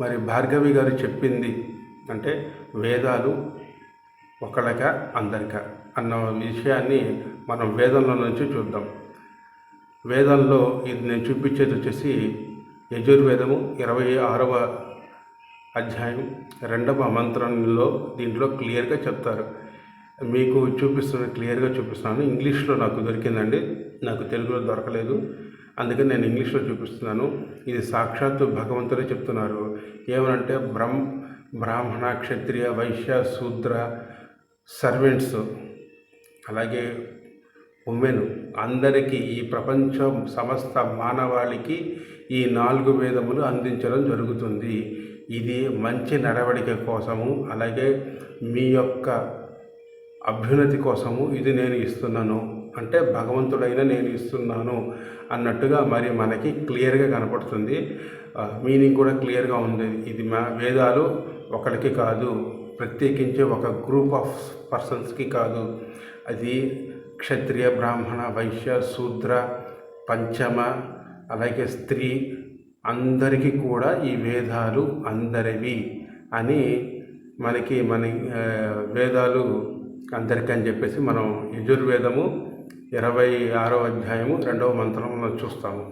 మరి భార్గవి గారు చెప్పింది అంటే వేదాలు ఒకళ్ళక అందరిక అన్న విషయాన్ని మనం వేదంలో నుంచి చూద్దాం. వేదంలో ఇది నేను చూపించేది వచ్చేసి యజుర్వేదము ఇరవై ఆరవ అధ్యాయం రెండవ మంత్రంలో దీంట్లో క్లియర్గా చెప్తారు. మీకు చూపిస్తున్న క్లియర్గా చూపిస్తున్నాను ఇంగ్లీష్లో నాకు దొరికిందండి. నాకు తెలుగులో దొరకలేదు. అందుకని నేను ఇంగ్లీష్లో చూపిస్తున్నాను. ఇది సాక్షాత్తు భగవంతుడే చెప్తున్నారు. ఏమనంటే బ్రహ్మ బ్రాహ్మణ క్షత్రియ వైశ్య శూద్ర సర్వెంట్స్ అలాగే ఉమెన్. అందరికీ ఈ ప్రపంచం సమస్త మానవాళికి ఈ నాలుగు వేదములు అందించడం జరుగుతుంది. ఇది మంచి నడవడిక కోసము అలాగే మీ యొక్క అభ్యున్నతి కోసము ఇది నేను ఇస్తున్నాను. అంటే భగవంతుడైన నేను ఇస్తున్నాను అన్నట్టుగా మరి మనకి క్లియర్గా కనపడుతుంది. మీనింగ్ కూడా క్లియర్గా ఉంది. ఇది మా వేదాలు ఒకరికి కాదు ప్రత్యేకించి ఒక గ్రూప్ ఆఫ్ పర్సన్స్కి కాదు. అది క్షత్రియ బ్రాహ్మణ వైశ్య శూద్ర పంచమ అలాగే స్త్రీ అందరికీ కూడా ఈ వేదాలు అందరివి అని మనకి మన వేదాలు అందరికీ అని చెప్పేసి మనం యజుర్వేదము ఇరవై ఆరో అధ్యాయము రెండవ మంత్రంలో చూస్తాము.